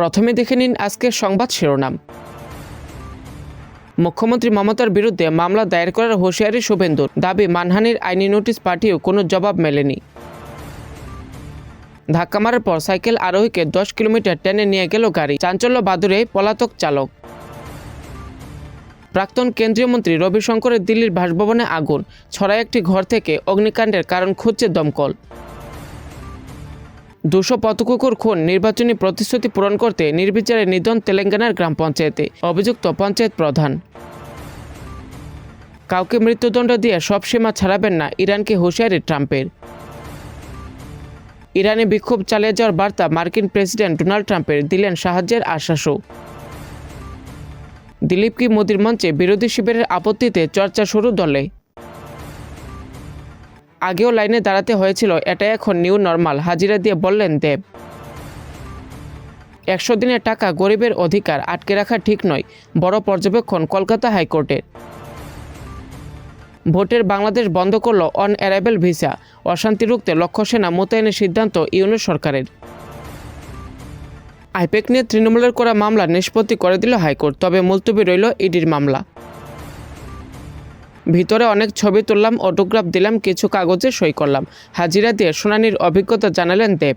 প্রথমে দেখে নিন আজকের সংবাদ শিরোনাম। মুখ্যমন্ত্রী মমতার বিরুদ্ধে মামলা দায়ের করার হুঁশিয়ারি শুভেন্দুর। দাবি, মানহানির আইনি নোটিশ পাঠিয়েও কোনো জবাব মেলেনি। ধাক্কা মারার পর সাইকেল আরোহীকে দশ কিলোমিটার টেনে নিয়ে গেল গাড়ি। চাঞ্চল্য বাদুরে পলাতক চালক। প্রাক্তন কেন্দ্রীয় মন্ত্রী রবিশঙ্করের দিল্লির বাসভবনে আগুন। ছড়ায় একটি ঘর থেকে অগ্নিকাণ্ডের কারণ খুঁজছে দমকল। দুশো পথকুকুর খুন নির্বাচনী প্রতিশ্রুতি পূরণ করতে নির্বিচারে নিধন তেলেঙ্গানার গ্রাম পঞ্চায়েতে, অভিযুক্ত পঞ্চায়েত প্রধান। কাউকে মৃত্যুদণ্ড দিয়ে সব সীমা ছাড়াবেন না ইরানকে হুঁশিয়ারি ট্রাম্পের। ইরানে বিক্ষোভ চালিয়ে যাওয়ার বার্তা মার্কিন প্রেসিডেন্ট ডোনাল্ড ট্রাম্পের, দিলেন সাহায্যের আশ্বাসও। দিলীপ কি মোদির মঞ্চে বিরোধী শিবিরের আপত্তিতে চর্চা শুরু দলে? আগেও লাইনে দাঁড়াতে হয়েছিল এটা এখন নিউ নর্মাল হাজিরা দিয়ে বললেন দেব। একশো দিনের টাকা গরিবের অধিকার, আটকে রাখা ঠিক নয়, বড় পর্যবেক্ষণ কলকাতা হাইকোর্টের। ভোটের বাংলাদেশ বন্ধ করল অন অ্যারাইভেল ভিসা অশান্তি রুখতে লক্ষ্য সেনা মোতায়েনের সিদ্ধান্ত ইউনিট সরকারের। আইপেক নিয়ে তৃণমূলের করা মামলা নিষ্পত্তি করে দিল হাইকোর্ট, তবে মুলতবি রইল ইডির মামলা। ভিতরে অনেক ছবি তুললাম অটোগ্রাফ দিলাম, কিছু কাগজে সই করলাম। হাজিরা দিয়ে শুনানির অভিজ্ঞতা জানালেন দেব।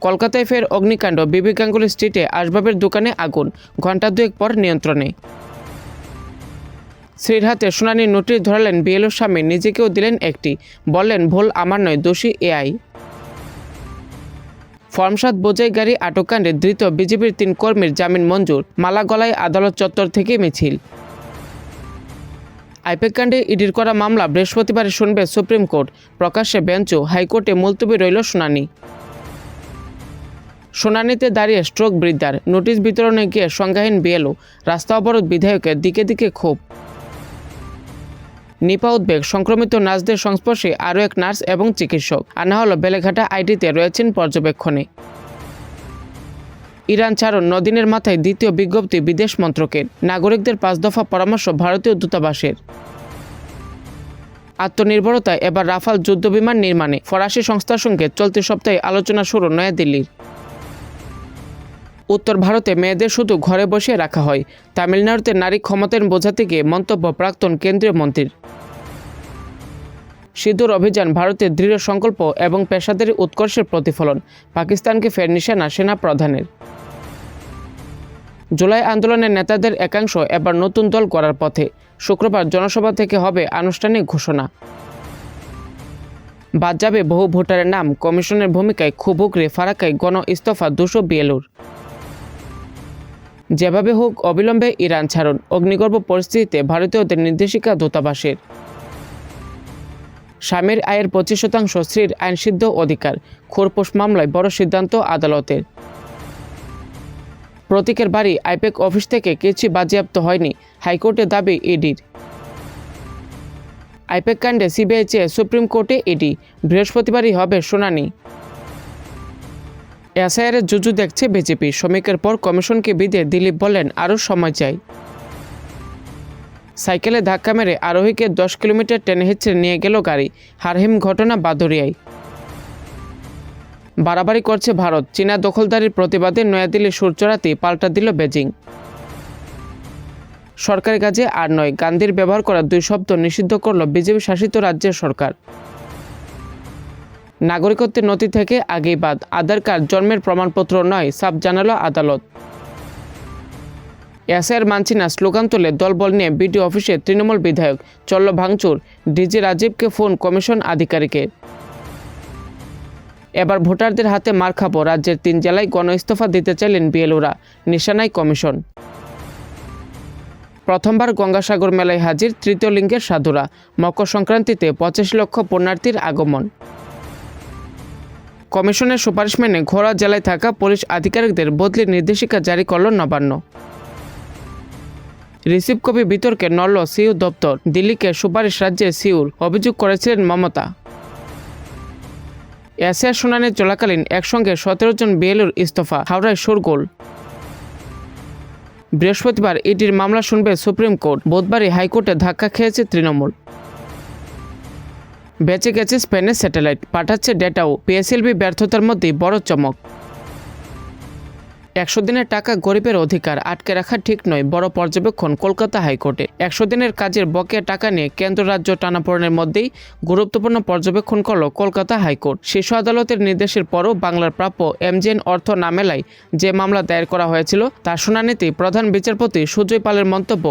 কলকাতায় ফের অগ্নিকাণ্ড বিবি গাঙ্গুলি স্ট্রিটে আসবাবের দোকানে আগুন, ঘণ্টা দুয়েক পর নিয়ন্ত্রণে। স্ত্রীর হাতে শুনানির নোটিশ ধরালেন বিএলও স্বামী, নিজেকেও দিলেন একটি। বললেন, ভুল, আমার নয়, দোষী এআই। ফর্মসাদ বোঝাই গাড়ি আটককাণ্ডে ধৃত বিজেপির তিন কর্মীর জামিন মঞ্জুর, মালাগলায় আদালত চত্বর থেকে মিছিল। আইপ্যাক কাণ্ডে ইডির করা মামলা বৃহস্পতিবারে শুনবে সুপ্রিম কোর্ট। প্রকাশ্যে বেঞ্চও হাইকোর্টে মুলতবি রইল শুনানি। শুনানিতে দাঁড়িয়ে স্ট্রোক বৃদ্ধার। নোটিশ বিতরণে গিয়ে সংজ্ঞাহীন বিএলও। রাস্তা অবরোধ বিধায়কের দিকে দিকে ক্ষোভ। নিপা উদ্বেগ, সংক্রমিত নার্সদের সংস্পর্শে আরও এক নার্স এবং চিকিৎসক। আনা হলো বেলেঘাটা আইডিতে রয়েছেন পর্যবেক্ষণে। ইরান ছাড়ুন নদিনের মাথায় দ্বিতীয় বিজ্ঞপ্তি বিদেশ মন্ত্রকের। নাগরিকদের পাঁচ দফা পরামর্শ ভারতীয় দূতাবাসের। আত্মনির্ভরতায় এবার রাফাল যুদ্ধবিমান নির্মাণে ফরাসি সংস্থার সঙ্গে চলতি সপ্তাহে আলোচনা শুরু নয়াদিল্লির। উত্তর ভারতে মেয়েদের শুধু ঘরে বসে রাখা হয়। তামিলনাড়ুতে নারী ক্ষমতায়ন বোঝাতে গিয়ে মন্তব্য প্রাক্তন কেন্দ্রীয় মন্ত্রীর। সিঁদুর অভিযান ভারতের দৃঢ় সংকল্প এবং পেশাদারি উৎকর্ষের প্রতিফলন। পাকিস্তানকে ফের নিশানা সেনা প্রধানের জুলাই আন্দোলনের নেতাদের একাংশ এবার নতুন দল করার পথে। শুক্রবার জনসভা থেকে হবে আনুষ্ঠানিক ঘোষণা। বাদ যাবে বহু ভোটারের নাম। কমিশনের ভূমিকায় খুব উগরে ফারাকায় গণ ইস্তফা দুশো বিএলুর যেভাবে হোক, অবিলম্বে ইরান ছাড়ুন। অগ্নিগর্ভ পরিস্থিতিতে ভারতীয়দের নির্দেশিকা দূতাবাসের। স্বামীর আয়ের পঁচিশ শতাংশ স্ত্রীর আইনসিদ্ধ অধিকার। খোরপোষ মামলায় বড় সিদ্ধান্ত আদালতের। প্রতীকের বাড়ি আইপেক অফিস থেকে কিছু বাজেয়াপ্ত হয়নি হাইকোর্টে দাবি ইডির আইপেক কাণ্ডে সিবিআই চেয়ে সুপ্রিম কোর্টে ইডি বৃহস্পতিবারই হবে শুনানি। এসআইআরের জুজু দেখছে বিজেপি। শ্রমিকের পর কমিশনকে বিদে দিলীপ বলেন আরও সময় চাই। সাইকেলে ধাক্কা মেরে আরোহীকে দশ কিলোমিটার টেনে হিচড়ে নিয়ে গেল গাড়ি। হারহিম ঘটনা বাদরিয়ায় বাড়াবাড়ি করছে ভারত। চীনা দখলদারির প্রতিবাদে নয়াদিল্লি সূর্যরাতে পাল্টা দিল বেজিং। সরকারি কাজে আর নয়, গান্ধীর ব্যবহার করা দুই শব্দ নিষিদ্ধ করল বিজেপি শাসিত রাজ্যের সরকার। নাগরিকত্বের নথি থেকে আগেই বাদ, আধার কার্ড, জন্মের প্রমাণপত্র নয় সাব জানালো আদালত। এসআইয়ের মানছি না, স্লোগান তুলে দলবল নিয়ে বিডিও অফিসে তৃণমূল বিধায়ক, চল্ল ভাঙচুর, ডিজি রাজীবকে ফোন কমিশন আধিকারিকের। এবার ভোটারদের হাতে মার খাব। রাজ্যের তিন জেলায় গণ ইস্তফা দিতে চাইলেন বিএলওরা। নিশানাই কমিশন। প্রথমবার গঙ্গাসাগর মেলায় হাজির তৃতীয় লিঙ্গের সাধুরা। মকর সংক্রান্তিতে পঁচিশ লক্ষ পুণ্যার্থীর আগমন। কমিশনের সুপারিশ মেনে ঘোড়া জেলায় থাকা পুলিশ আধিকারিকদের বদলির নির্দেশিকা জারি করল নবান্ন। রিসিভ কপি বিতর্কে নড়ল সিইউ দপ্তর। দিল্লিকে সুপারিশ রাজ্যে সিউর অভিযোগ করেছিলেন মমতা। এশিয়ার শুনানি চলাকালীন একসঙ্গে সতেরো জন বিএলওর ইস্তফা, হাওড়ায় শোরগোল বৃহস্পতিবার ইডির মামলা শুনবে সুপ্রিম কোর্ট। বুধবারই হাইকোর্টে ধাক্কা খেয়েছে তৃণমূল। বেঁচে গেছে স্পেনের স্যাটেলাইট, পাঠাচ্ছে ডেটাও। পিএসএলভি ব্যর্থতার মধ্যে বড় চমক। একশো দিনের টাকা গরিবের অধিকার আটকে রাখা ঠিক নয়, বড় পর্যবেক্ষণ কলকাতা হাইকোর্টে। একশো দিনের কাজের বকেয়া টাকা নিয়ে কেন্দ্র রাজ্য টানাপোড়েনের মধ্যেই গুরুত্বপূর্ণ পর্যবেক্ষণ করল কলকাতা হাইকোর্ট। শীর্ষ আদালতের নির্দেশের পরও বাংলার প্রাপ্য এমজেন অর্থ না মেলায় যে মামলা দায়ের করা হয়েছিল, তার শুনানিতে প্রধান বিচারপতি সুজয় পালের মন্তব্য,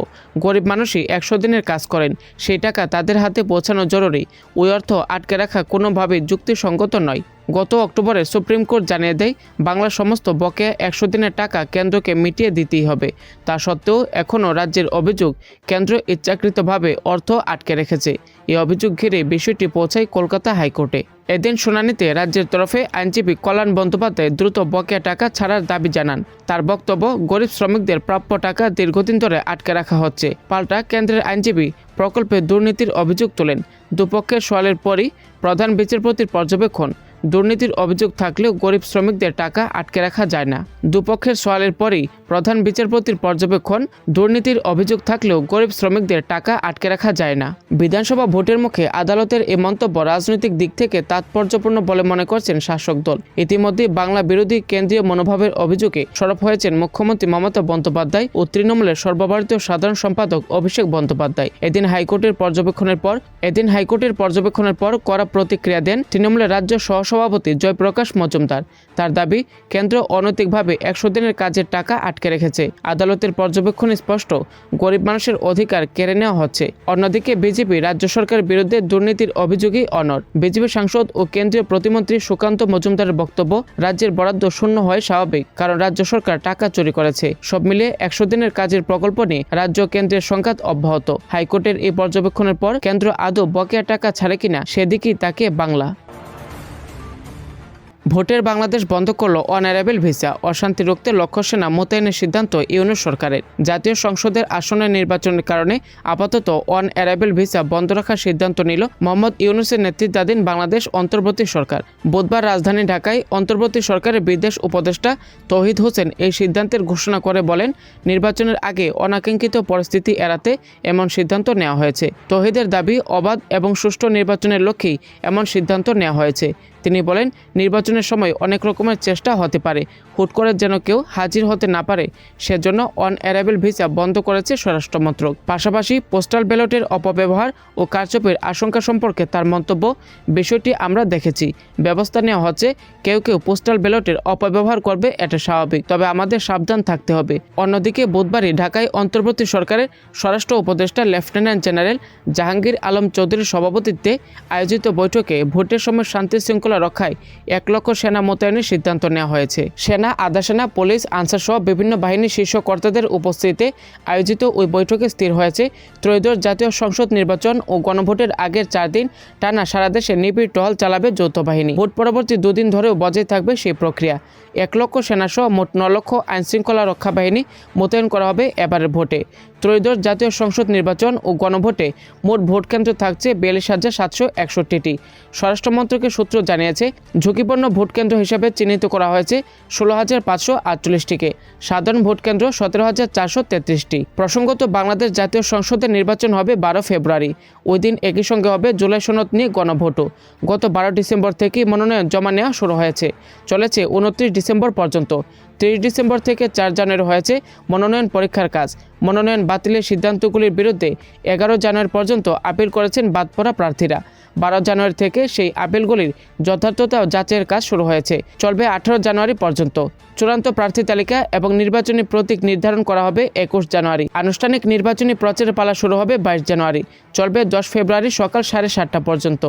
গরিব মানুষই একশো দিনের কাজ করেন, সেই টাকা তাদের হাতে পৌঁছানো জরুরি। ওই অর্থ আটকে রাখা কোনোভাবেই যুক্তিসঙ্গত নয়। গত অক্টোবরে সুপ্রিম কোর্ট জানিয়ে দেয়, বাংলার সমস্ত বকেয়া একশো দিনের টাকা কেন্দ্রকে মিটিয়ে দিতেই হবে। তা সত্ত্বেও এখনও রাজ্যের অভিযোগ কেন্দ্র ইচ্ছাকৃতভাবে অর্থ আটকে রেখেছে। এই অভিযোগ ঘিরে বিষয়টি পৌঁছায় কলকাতা হাইকোর্টে। এদিন শুনানিতে রাজ্যের তরফে আইনজীবী কল্যাণ বন্দ্যোপাধ্যায় দ্রুত বকেয়া টাকা ছাড়ার দাবি জানান। তার বক্তব্য, গরিব শ্রমিকদের প্রাপ্য টাকা দীর্ঘদিন ধরে আটকে রাখা হচ্ছে। পাল্টা কেন্দ্রের আইনজীবী প্রকল্পে দুর্নীতির অভিযোগ তোলেন। দুপক্ষের সওয়ালের পরই প্রধান বিচারপতির পর্যবেক্ষণ দুর্নীতির অভিযোগ থাকলেও গরিব শ্রমিকদের টাকা আটকে রাখা যায় না। দুপক্ষের সওয়ালের পরেই প্রধান বিচারপতির পর্যবেক্ষণ, দুর্নীতির অভিযোগ থাকলেও গরিব শ্রমিকদের টাকা আটকে রাখা যায় না। বিধানসভা ভোটের মুখে আদালতের এ মন্তব্য রাজনৈতিক দিক থেকে তাৎপর্যপূর্ণ বলে মনে করছেন শাসক দল। ইতিমধ্যে বাংলা বিরোধী কেন্দ্রীয় মনোভাবের অভিযোগে সরব হয়েছেন মুখ্যমন্ত্রী মমতা বন্দ্যোপাধ্যায় ও তৃণমূলের সর্বভারতীয় সাধারণ সম্পাদক অভিষেক বন্দ্যোপাধ্যায়। এদিন হাইকোর্টের পর্যবেক্ষণের পর, এদিন হাইকোর্টের পর্যবেক্ষণের পর করা প্রতিক্রিয়া দেন তৃণমূলের রাজ্য সহসভাপতি জয়প্রকাশ মজুমদার। তার দাবি, কেন্দ্র অনৈতিকভাবে একশো দিনের কাজের টাকা আটকে রেখেছে। আদালতের পর্যবেক্ষণে স্পষ্ট, গরিব মানুষের অধিকার কেড়ে নেওয়া হচ্ছে। অন্যদিকে বিজেপি রাজ্য সরকারের বিরুদ্ধে দুর্নীতির অভিযোগই অনর। বিজেপি সাংসদ ও কেন্দ্রীয় প্রতিমন্ত্রী সুকান্ত মজুমদারের বক্তব্য, রাজ্যের বরাদ্দ শূন্য হয় স্বাভাবিক, কারণ রাজ্য সরকার টাকা চুরি করেছে। সব মিলিয়ে একশো দিনের কাজের প্রকল্প নিয়ে রাজ্য কেন্দ্রের সংঘাত অব্যাহত। হাইকোর্টের এই পর্যবেক্ষণের পর কেন্দ্র আদৌ বকেয়া টাকা ছাড়ে কিনা, সেদিকেই তাকে বাংলা। ভোটের বাংলাদেশ বন্ধ করল অনারেবল ভিসা। অশান্তি রুখতে লক্ষ্য সেনা মোতায়েনের সিদ্ধান্ত ইউনুস সরকারের। জাতীয় সংসদের আসনের নির্বাচনের কারণে আপাতত অন অ্যারাইভেল ভিসা বন্ধ রাখার সিদ্ধান্ত নিল মোহাম্মদ ইউনুসের নেতৃত্বাধীন বাংলাদেশ অন্তর্বর্তী সরকার। বুধবার রাজধানী ঢাকায় অন্তর্বর্তী সরকারের বিদেশ উপদেষ্টা তহিদ হোসেন এই সিদ্ধান্তের ঘোষণা করে বলেন, নির্বাচনের আগে অনাকাঙ্ক্ষিত পরিস্থিতি এড়াতে এমন সিদ্ধান্ত নেওয়া হয়েছে। তহিদের দাবি অবাধ এবং সুষ্ঠু নির্বাচনের লক্ষ্যেই এমন সিদ্ধান্ত নেওয়া হয়েছে। তিনি বলেন, নির্বাচনের সময় অনেক রকমের চেষ্টা হতে পারে। হুট করে যেন কেউ হাজির হতে না পারে, সেজন্য অন অ্যারাইভেল ভিসা বন্ধ করেছে স্বরাষ্ট্র মন্ত্রক পাশাপাশি পোস্টাল ব্যালটের অপব্যবহার ও কারচুপির আশঙ্কা সম্পর্কে তার মন্তব্য, বিষয়টি আমরা দেখেছি। ব্যবস্থা নেওয়া হচ্ছে, কেউ কেউ পোস্টাল ব্যালটের অপব্যবহার করবে, এটা স্বাভাবিক। তবে আমাদের সাবধান থাকতে হবে। অন্যদিকে বুধবারই ঢাকায় অন্তর্বর্তী সরকারের স্বরাষ্ট্র উপদেষ্টা লেফটেন্যান্ট জেনারেল জাহাঙ্গীর আলম চৌধুরীর সভাপতিত্বে আয়োজিত বৈঠকে ভোটের সময় শান্তি শৃঙ্খলা রক্ষায় এক লক্ষ সেনা মোতায়েনের সিদ্ধান্ত নেওয়া হয়েছে। সেনা, আধা সেনা, পুলিশ, আনসার সহ বিভিন্ন বাহিনীর শীর্ষ কর্তাদের উপস্থিতিতে আয়োজিত ওই বৈঠকে স্থির হয়েছে। ত্রয়োদশ জাতীয় সংসদ নির্বাচন ও গণভোটের আগের চার দিন টানা সারা দেশে নিবিড় টহল চালাবে যৌথ বাহিনী। ভোট পরবর্তী দুদিন ধরেও বজায় থাকবে সেই প্রক্রিয়া। এক লক্ষ সেনাসহ মোট ন লক্ষ আইনশৃঙ্খলা রক্ষা বাহিনী মোতায়েন করা হবে এবারের ভোটে। ত্রয়োদশ জাতীয় সংসদ নির্বাচন ও গণভোটে মোট ভোট কেন্দ্র থাকছে বিয়াল্লিশ হাজার সাতশো একষট্টিটি। স্বরাষ্ট্র মন্ত্রকের সূত্র জানিয়েছে, ঝুঁকিপূর্ণ ভোটকেন্দ্র হিসেবে চিহ্নিত করা হয়েছে ষোলো হাজার পাঁচশো আটচল্লিশটিকে। সাধারণ ভোটকেন্দ্র সতেরো হাজার চারশো তেত্রিশটি। প্রসঙ্গত, বাংলাদেশ জাতীয় সংসদের নির্বাচন হবে বারো ফেব্রুয়ারি। ওই দিন একই সঙ্গে হবে জুলাই সনদ নিয়ে গণভোটও। গত বারো ডিসেম্বর থেকেই মনোনয়ন জমা নেওয়া শুরু হয়েছে। চলেছে উনত্রিশ ডিসেম্বর পর্যন্ত। তিরিশ ডিসেম্বর থেকে চার জানুয়ারি হয়েছে মনোনয়ন পরীক্ষার কাজ। মনোনয়ন বাতিলের সিদ্ধান্তগুলির বিরুদ্ধে এগারো জানুয়ারি পর্যন্ত আপিল করেছেন বাদ পড়া প্রার্থীরা। বারো জানুয়ারি থেকে সেই আপিলগুলির যথার্থতা যাচাইয়ের কাজ শুরু হয়েছে। চলবে আঠারো জানুয়ারি পর্যন্ত। চূড়ান্ত প্রার্থী তালিকা এবং নির্বাচনী প্রতীক নির্ধারণ করা হবে একুশ জানুয়ারি। আনুষ্ঠানিক নির্বাচনী প্রচারের পালা শুরু হবে বাইশ জানুয়ারি। চলবে দশ ফেব্রুয়ারি সকাল সাড়ে সাতটা পর্যন্ত।